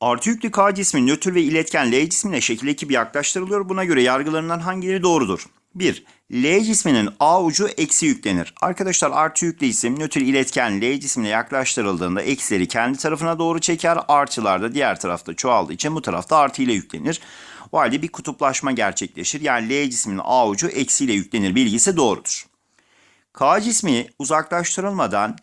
Artı yüklü K cismi nötr ve iletken L cismine şekil ekibi yaklaştırılıyor. Buna göre yargılarından hangileri doğrudur? 1. L cisminin A ucu eksi yüklenir. Arkadaşlar artı yüklü isim nötr iletken L cismine yaklaştırıldığında eksileri kendi tarafına doğru çeker. Artılar da diğer tarafta çoğaldığı için bu tarafta artı ile yüklenir. O halde bir kutuplaşma gerçekleşir. Yani L cisminin A ucu eksiyle yüklenir bilgisi doğrudur. K cismi uzaklaştırılmadan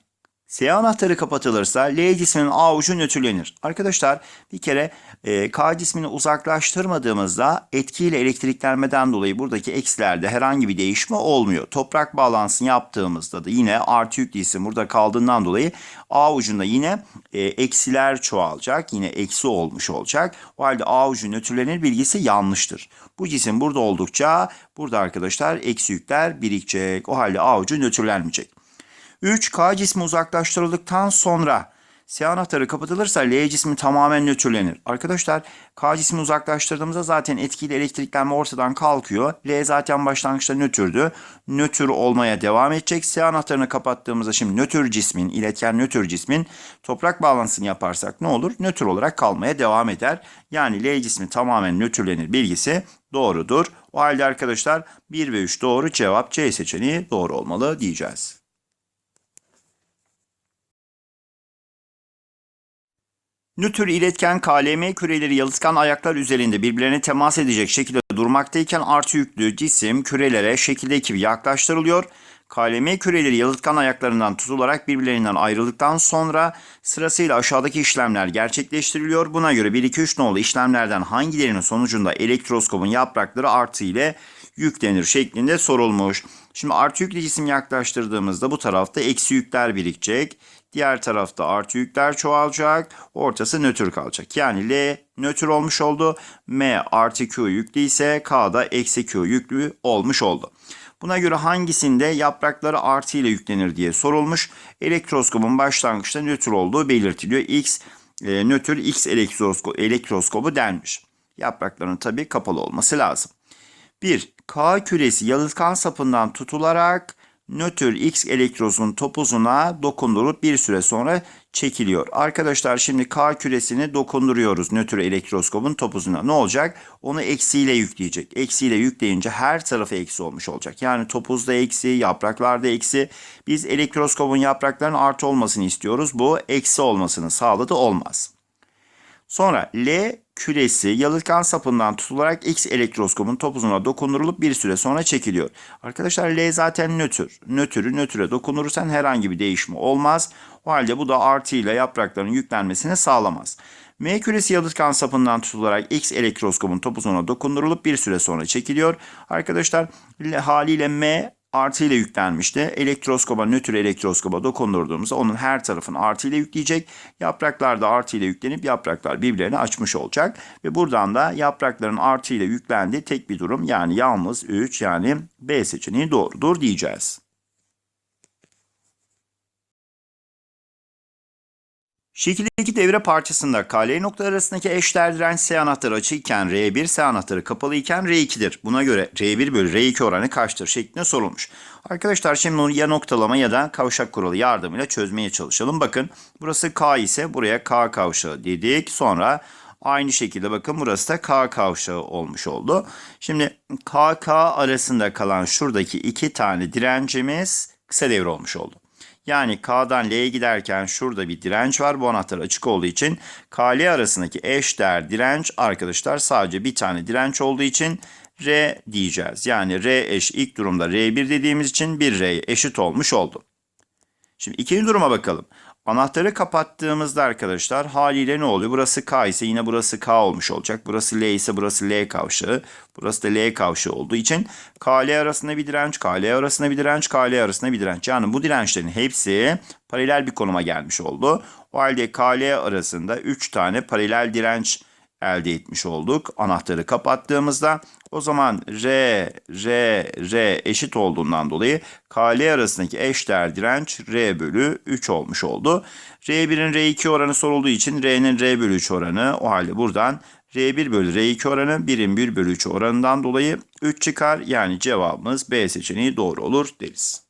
S anahtarı kapatılırsa L cisminin A ucu nötrlenir. Arkadaşlar bir kere e, K cismini uzaklaştırmadığımızda etkiyle elektriklenmeden dolayı buradaki eksilerde herhangi bir değişme olmuyor. Toprak bağlantısını yaptığımızda da yine artı yüklü isim burada kaldığından dolayı A ucunda yine e, eksiler çoğalacak. Yine eksi olmuş olacak. O halde A ucu nötrlenir bilgisi yanlıştır. Bu cisim burada oldukça burada arkadaşlar eksi yükler birikecek. O halde A ucu nötrlenmeyecek. 3. K cismi uzaklaştırıldıktan sonra S anahtarı kapatılırsa L cismi tamamen nötrlenir. Arkadaşlar K cismi uzaklaştırdığımızda zaten etkili elektriklenme ortadan kalkıyor. L zaten başlangıçta nötrdü. Nötr olmaya devam edecek. S anahtarını kapattığımızda şimdi nötr cismin, iletken nötr cismin toprak bağlantısını yaparsak ne olur? Nötr olarak kalmaya devam eder. Yani L cismi tamamen nötrlenir bilgisi doğrudur. O halde arkadaşlar 1 ve 3 doğru cevap C seçeneği doğru olmalı diyeceğiz. Nötr iletken KLM küreleri yalıtkan ayaklar üzerinde birbirlerine temas edecek şekilde durmaktayken artı yüklü cisim kürelere şekilde ekibi yaklaştırılıyor. KLM küreleri yalıtkan ayaklarından tutularak birbirlerinden ayrıldıktan sonra sırasıyla aşağıdaki işlemler gerçekleştiriliyor. Buna göre 1 2 3 nolu işlemlerden hangilerinin sonucunda elektroskopun yaprakları artı ile yüklenir şeklinde sorulmuş. Şimdi artı yüklü cisim yaklaştırdığımızda bu tarafta eksi yükler birikecek. Diğer tarafta artı yükler çoğalacak. Ortası nötr kalacak. Yani L nötr olmuş oldu. M artı Q yüklü ise K da eksi Q yüklü olmuş oldu. Buna göre hangisinde yaprakları artı ile yüklenir diye sorulmuş. Elektroskopun başlangıçta nötr olduğu belirtiliyor. X e, nötr X elektrosko, elektroskobu denmiş. Yaprakların tabi kapalı olması lazım. 1. K küresi yalıtkan sapından tutularak nötr X elektrosun topuzuna dokundurup bir süre sonra çekiliyor. Arkadaşlar şimdi K küresini dokunduruyoruz nötr elektroskopun topuzuna. Ne olacak? Onu eksiyle yükleyecek. Eksiyle yükleyince her tarafı eksi olmuş olacak. Yani topuzda eksi, yapraklarda eksi. Biz elektroskopun yapraklarının artı olmasını istiyoruz. Bu eksi olmasını sağladı olmaz. Sonra L küresi yalıtkan sapından tutularak X elektroskopun topuzuna dokundurulup bir süre sonra çekiliyor. Arkadaşlar L zaten nötr. Nötrü nötre dokundurursan herhangi bir değişme olmaz. O halde bu da artı ile yaprakların yüklenmesini sağlamaz. M küresi yalıtkan sapından tutularak X elektroskopun topuzuna dokundurulup bir süre sonra çekiliyor. Arkadaşlar haliyle M artı ile yüklenmişti. Elektroskoba, nötr elektroskoba dokundurduğumuzda onun her tarafını artı ile yükleyecek. Yapraklar da artı ile yüklenip yapraklar birbirlerini açmış olacak. Ve buradan da yaprakların artı ile yüklendiği tek bir durum yani yalnız 3 yani B seçeneği doğrudur diyeceğiz. Şekildeki devre parçasında KL nokta arasındaki eşdeğer direnç S anahtarı iken R1, S anahtarı kapalı iken R2'dir. Buna göre R1 bölü R2 oranı kaçtır şeklinde sorulmuş. Arkadaşlar şimdi onu ya noktalama ya da kavşak kuralı yardımıyla çözmeye çalışalım. Bakın burası K ise buraya K kavşağı dedik. Sonra Aynı şekilde bakın burası da K kavşağı olmuş oldu. Şimdi K K arasında kalan şuradaki iki tane direncimiz kısa devre olmuş oldu. Yani K'dan L'ye giderken şurada bir direnç var. Bu anahtar açık olduğu için K-L arasındaki eş değer direnç arkadaşlar sadece bir tane direnç olduğu için R diyeceğiz. Yani R eş ilk durumda R1 dediğimiz için 1 R eşit olmuş oldu. Şimdi ikinci duruma bakalım. Anahtarı kapattığımızda arkadaşlar haliyle ne oluyor? Burası K ise yine burası K olmuş olacak. Burası L ise burası L kavşağı. Burası da L kavşağı olduğu için KL arasında bir direnç, KL arasında bir direnç, KL arasında bir direnç. Yani bu dirençlerin hepsi paralel bir konuma gelmiş oldu. O halde KL arasında 3 tane paralel direnç elde etmiş olduk. Anahtarı kapattığımızda o zaman R, R, R eşit olduğundan dolayı KL arasındaki eşdeğer direnç R bölü 3 olmuş oldu. R1'in R2 oranı sorulduğu için R'nin R bölü 3 oranı o halde buradan R1 bölü R2 oranı 1'in 1 bölü 3 oranından dolayı 3 çıkar. Yani cevabımız B seçeneği doğru olur deriz.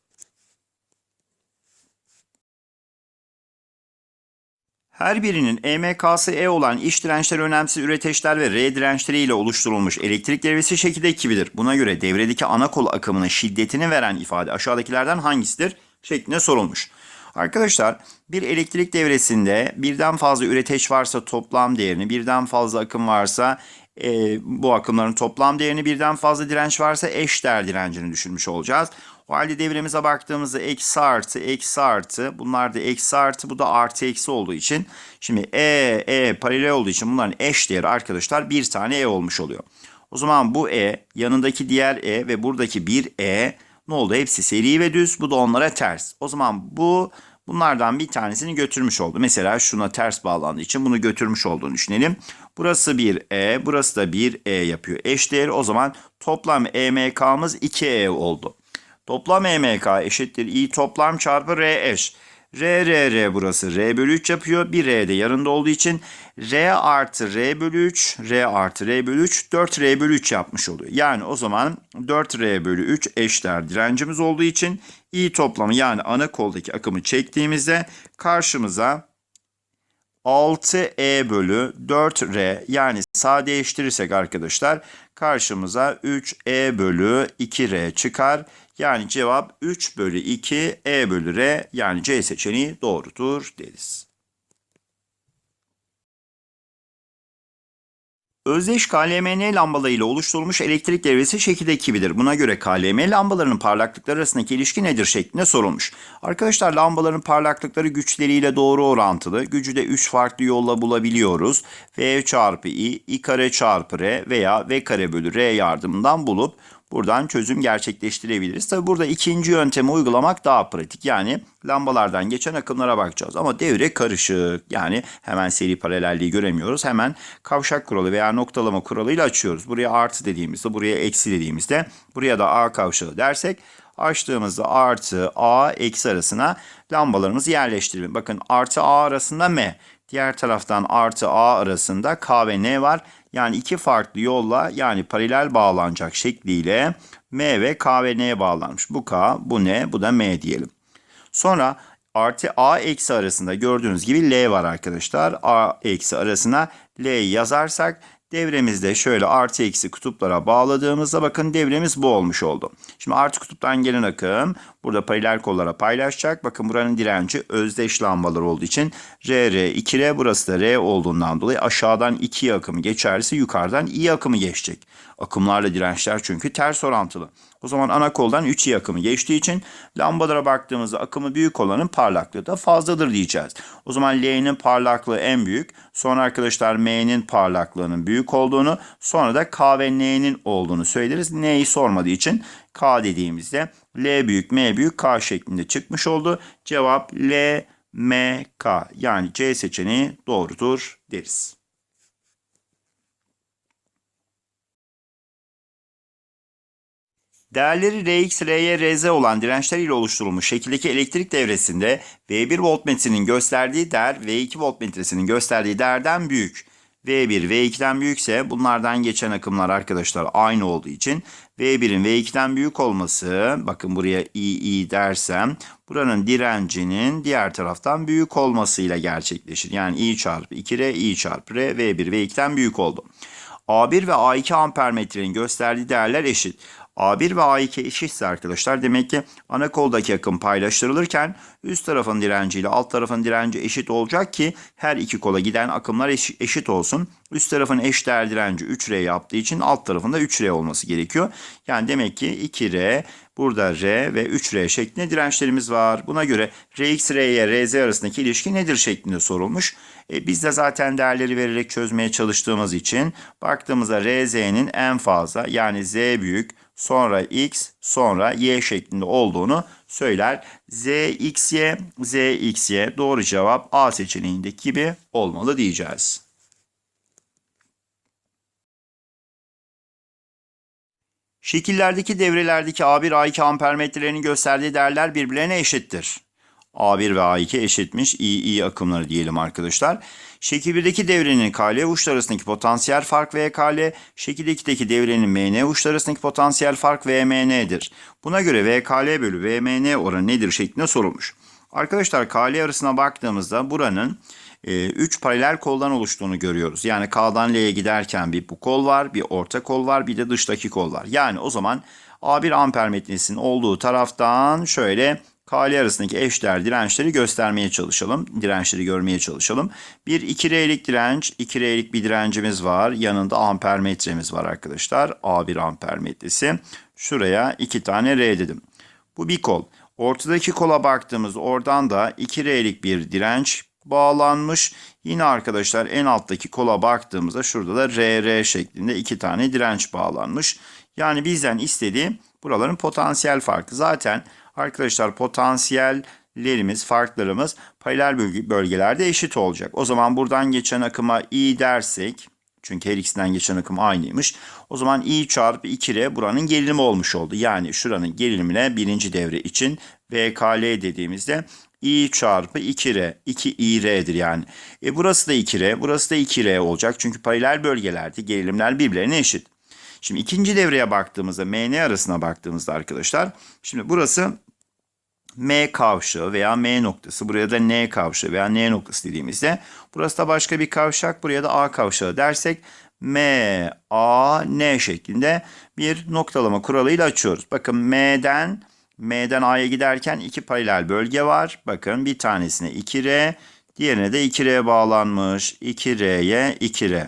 Her birinin EMK'sı E olan iç dirençleri önemsiz üreteçler ve R dirençleri ile oluşturulmuş elektrik devresi şekilde gibidir. Buna göre devredeki ana kol akımının şiddetini veren ifade aşağıdakilerden hangisidir? şeklinde sorulmuş. Arkadaşlar bir elektrik devresinde birden fazla üreteç varsa toplam değerini, birden fazla akım varsa e, bu akımların toplam değerini, birden fazla direnç varsa eş değer direncini düşünmüş olacağız. O halde devremize baktığımızda eksi artı, eksi artı, bunlar da eksi artı, bu da artı eksi olduğu için şimdi E, E paralel olduğu için bunların eş değeri arkadaşlar bir tane E olmuş oluyor. O zaman bu E, yanındaki diğer E ve buradaki bir E ne oldu? Hepsi seri ve düz. Bu da onlara ters. O zaman bu bunlardan bir tanesini götürmüş oldu. Mesela şuna ters bağlandığı için bunu götürmüş olduğunu düşünelim. Burası bir E, burası da bir E yapıyor. Eşdeğer o zaman toplam EMK'mız 2E oldu. Toplam EMK eşittir I toplam çarpı R eş. R, R, R burası R bölü 3 yapıyor. Bir R de yanında olduğu için R artı R bölü 3, R artı R bölü 3, 4 R bölü 3 yapmış oluyor. Yani o zaman 4 R bölü 3 eşler direncimiz olduğu için I toplamı yani ana koldaki akımı çektiğimizde karşımıza 6E bölü 4R yani sadeleştirirsek arkadaşlar karşımıza 3E bölü 2R çıkar. Yani cevap 3 bölü 2 E bölü R yani C seçeneği doğrudur deriz. Özdeş KLMN lambalarıyla oluşturulmuş elektrik devresi şekilde kibidir. Buna göre KLM lambalarının parlaklıkları arasındaki ilişki nedir şeklinde sorulmuş. Arkadaşlar lambaların parlaklıkları güçleriyle doğru orantılı. Gücü de 3 farklı yolla bulabiliyoruz. V çarpı I, I kare çarpı R veya V kare bölü R yardımından bulup buradan çözüm gerçekleştirebiliriz. Tabi burada ikinci yöntemi uygulamak daha pratik. Yani lambalardan geçen akımlara bakacağız. Ama devre karışık. Yani hemen seri paralelliği göremiyoruz. Hemen kavşak kuralı veya noktalama kuralıyla açıyoruz. Buraya artı dediğimizde, buraya eksi dediğimizde, buraya da A kavşağı dersek açtığımızda artı A eksi arasına lambalarımızı yerleştirelim. Bakın artı A arasında M. Diğer taraftan artı A arasında K ve N var. Yani iki farklı yolla yani paralel bağlanacak şekliyle M ve K ve N bağlanmış. Bu K, bu N, bu da M diyelim. Sonra artı A eksi arasında gördüğünüz gibi L var arkadaşlar. A eksi arasına L'yi yazarsak devremizde şöyle artı eksi kutuplara bağladığımızda bakın devremiz bu olmuş oldu. Şimdi artı kutuptan gelen akım burada paralel kollara paylaşacak. Bakın buranın direnci özdeş lambalar olduğu için R, R, 2R burası da R olduğundan dolayı aşağıdan 2 akımı geçerse yukarıdan I akımı geçecek. Akımlarla dirençler çünkü ters orantılı. O zaman ana koldan 3 i akımı geçtiği için lambalara baktığımızda akımı büyük olanın parlaklığı da fazladır diyeceğiz. O zaman L'nin parlaklığı en büyük. Sonra arkadaşlar M'nin parlaklığının büyük olduğunu sonra da K ve N'nin olduğunu söyleriz. N'yi sormadığı için K dediğimizde L büyük M büyük K şeklinde çıkmış oldu. Cevap L M K yani C seçeneği doğrudur deriz. Değerleri Rx, Ry, Rz olan dirençler ile oluşturulmuş şekildeki elektrik devresinde V1 voltmetrenin gösterdiği değer V2 voltmetresinin gösterdiği değerden büyük. V1 V2'den büyükse bunlardan geçen akımlar arkadaşlar aynı olduğu için V1'in V2'den büyük olması bakın buraya I, I dersem buranın direncinin diğer taraftan büyük olmasıyla gerçekleşir. Yani I çarpı 2R I çarpı R V1 V2'den büyük oldu. A1 ve A2 ampermetrenin gösterdiği değerler eşit. A1 ve A2 eşitse arkadaşlar demek ki ana koldaki akım paylaştırılırken üst tarafın direnci ile alt tarafın direnci eşit olacak ki her iki kola giden akımlar eşit olsun. Üst tarafın eş değer direnci 3R yaptığı için alt tarafında 3R olması gerekiyor. Yani demek ki 2R burada R ve 3R şeklinde dirençlerimiz var. Buna göre Rx, Ry, Rz arasındaki ilişki nedir şeklinde sorulmuş. E, biz de zaten değerleri vererek çözmeye çalıştığımız için baktığımızda Rz'nin en fazla yani Z büyük sonra x sonra y şeklinde olduğunu söyler. Z x doğru cevap A seçeneğindeki gibi olmalı diyeceğiz. Şekillerdeki devrelerdeki A1 A2 ampermetrelerinin gösterdiği değerler birbirlerine eşittir. A1 ve A2 eşitmiş I, I akımları diyelim arkadaşlar. Şekil 1'deki devrenin KL uçları arasındaki potansiyel fark VKL, şekil 2'deki devrenin MN uçları arasındaki potansiyel fark VMN'dir. Buna göre VKL bölü VMN oranı nedir şeklinde sorulmuş. Arkadaşlar KL arasına baktığımızda buranın 3 paralel koldan oluştuğunu görüyoruz. Yani K'dan L'ye giderken bir bu kol var, bir orta kol var, bir de dıştaki kol var. Yani o zaman A1 amper metresinin olduğu taraftan şöyle KL arasındaki eşdeğer dirençleri göstermeye çalışalım. Dirençleri görmeye çalışalım. Bir 2R'lik direnç, 2R'lik bir direncimiz var. Yanında amper metremiz var arkadaşlar. A1 amper metresi. Şuraya 2 tane R dedim. Bu bir kol. Ortadaki kola baktığımız oradan da 2R'lik bir direnç bağlanmış. Yine arkadaşlar en alttaki kola baktığımızda şurada da RR şeklinde iki tane direnç bağlanmış. Yani bizden istediği buraların potansiyel farkı. Zaten arkadaşlar potansiyellerimiz, farklarımız paralel bölge, bölgelerde eşit olacak. O zaman buradan geçen akıma I dersek çünkü her ikisinden geçen akım aynıymış. O zaman I çarpı 2R buranın gerilimi olmuş oldu. Yani şuranın gerilimine birinci devre için VKL dediğimizde I çarpı 2R. 2IR'dir yani. E burası da 2R, burası da 2R olacak. Çünkü paralel bölgelerde gerilimler birbirlerine eşit. Şimdi ikinci devreye baktığımızda MN arasına baktığımızda arkadaşlar. Şimdi burası M kavşağı veya M noktası. Buraya da N kavşağı veya N noktası dediğimizde. Burası da başka bir kavşak. Buraya da A kavşağı dersek M, A, N şeklinde bir noktalama kuralıyla açıyoruz. Bakın M'den M'den A'ya giderken iki paralel bölge var. Bakın bir tanesine 2R, diğerine de 2R bağlanmış. 2R'ye 2R.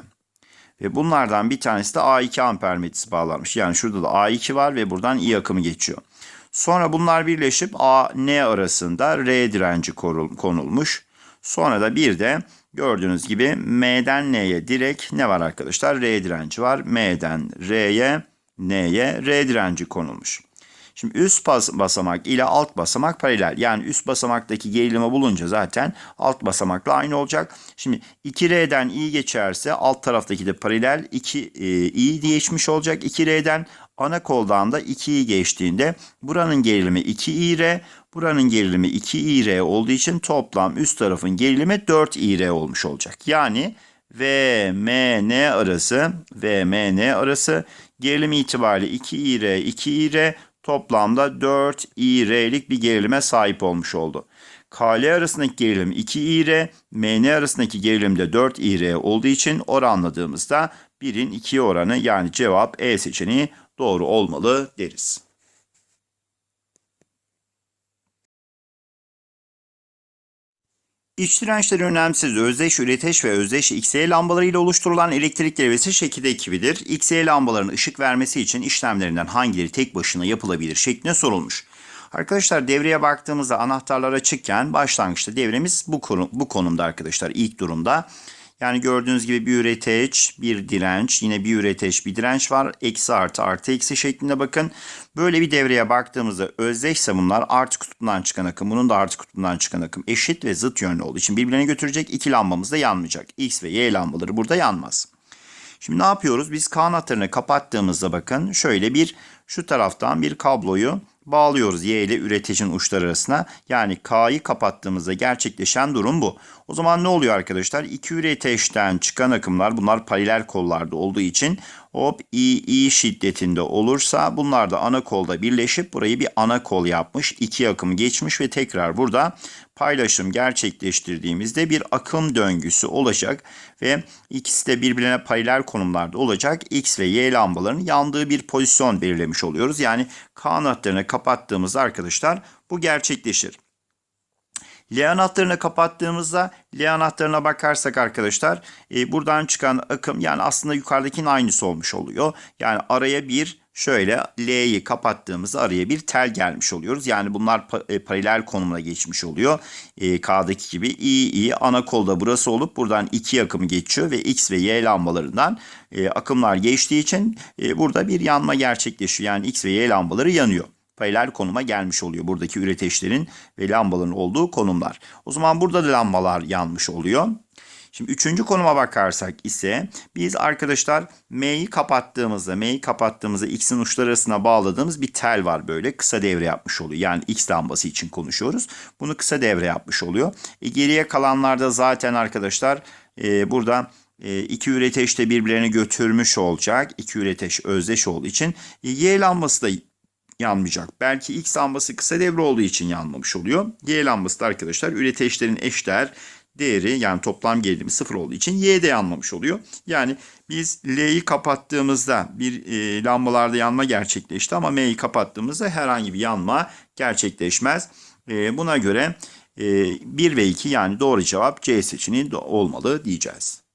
Ve bunlardan bir tanesi de A2 amper metresi bağlanmış. Yani şurada da A2 var ve buradan I akımı geçiyor. Sonra bunlar birleşip A, N arasında R direnci konulmuş. Sonra da bir de gördüğünüz gibi M'den N'ye direkt ne var arkadaşlar? R direnci var. M'den R'ye, N'ye R direnci konulmuş. Şimdi üst basamak ile alt basamak paralel. Yani üst basamaktaki gerilimi bulunca zaten alt basamakla aynı olacak. Şimdi 2R'den i geçerse alt taraftaki de paralel 2 e, geçmiş olacak 2R'den. Ana koldan da 2i geçtiğinde buranın gerilimi 2ir, buranın gerilimi 2ir olduğu için toplam üst tarafın gerilimi 4ir olmuş olacak. Yani VMN arası VMN arası gerilim itibariyle 2ir 2ir toplamda 4 IR'lik bir gerilime sahip olmuş oldu. KL arasındaki gerilim 2 IR, MN arasındaki gerilim de 4 IR olduğu için oranladığımızda 1'in 2'ye oranı yani cevap E seçeneği doğru olmalı deriz. İç dirençleri önemsiz özdeş üreteş ve özdeş XE lambaları ile oluşturulan elektrik devresi şekilde ekibidir. XE lambaların ışık vermesi için işlemlerinden hangileri tek başına yapılabilir şeklinde sorulmuş. Arkadaşlar devreye baktığımızda anahtarlar açıkken başlangıçta devremiz bu, konu, bu konumda arkadaşlar ilk durumda. Yani gördüğünüz gibi bir üreteç, bir direnç, yine bir üreteç, bir direnç var. Eksi artı artı eksi şeklinde bakın. Böyle bir devreye baktığımızda özdeşse bunlar artı kutbundan çıkan akım, bunun da artı kutbundan çıkan akım eşit ve zıt yönlü olduğu için birbirine götürecek. iki lambamız da yanmayacak. X ve Y lambaları burada yanmaz. Şimdi ne yapıyoruz? Biz K anahtarını kapattığımızda bakın şöyle bir şu taraftan bir kabloyu bağlıyoruz Y ile üreticinin uçları arasına. Yani K'yı kapattığımızda gerçekleşen durum bu. O zaman ne oluyor arkadaşlar? İki üreteçten çıkan akımlar bunlar paralel kollarda olduğu için hop I, I şiddetinde olursa bunlar da ana kolda birleşip burayı bir ana kol yapmış. iki akım geçmiş ve tekrar burada paylaşım gerçekleştirdiğimizde bir akım döngüsü olacak ve ikisi de birbirine paralel konumlarda olacak. X ve Y lambalarının yandığı bir pozisyon belirlemiş oluyoruz. Yani K anahtarını kapattığımızda arkadaşlar bu gerçekleşir. L anahtarını kapattığımızda L anahtarına bakarsak arkadaşlar e, buradan çıkan akım yani aslında yukarıdakinin aynısı olmuş oluyor. Yani araya bir şöyle L'yi kapattığımızda araya bir tel gelmiş oluyoruz. Yani bunlar pa e, paralel konumuna geçmiş oluyor. E, K'daki gibi I, I ana kolda burası olup buradan iki akımı geçiyor ve X ve Y lambalarından e, akımlar geçtiği için e, burada bir yanma gerçekleşiyor. Yani X ve Y lambaları yanıyor paralel konuma gelmiş oluyor. Buradaki üreteçlerin ve lambaların olduğu konumlar. O zaman burada da lambalar yanmış oluyor. Şimdi üçüncü konuma bakarsak ise biz arkadaşlar M'yi kapattığımızda, M'yi kapattığımızda X'in uçları arasına bağladığımız bir tel var böyle kısa devre yapmış oluyor. Yani X lambası için konuşuyoruz. Bunu kısa devre yapmış oluyor. E, geriye kalanlarda zaten arkadaşlar e, burada e, iki üreteç de birbirlerini götürmüş olacak. İki üreteç özdeş olduğu için e, Y lambası da yanmayacak. Belki X lambası kısa devre olduğu için yanmamış oluyor. Y lambası da arkadaşlar üreteçlerin eşdeğer değeri yani toplam gerilimi sıfır olduğu için Y de yanmamış oluyor. Yani biz L'yi kapattığımızda bir e, lambalarda yanma gerçekleşti ama M'yi kapattığımızda herhangi bir yanma gerçekleşmez. E, buna göre e, 1 ve 2 yani doğru cevap C seçeneği olmalı diyeceğiz.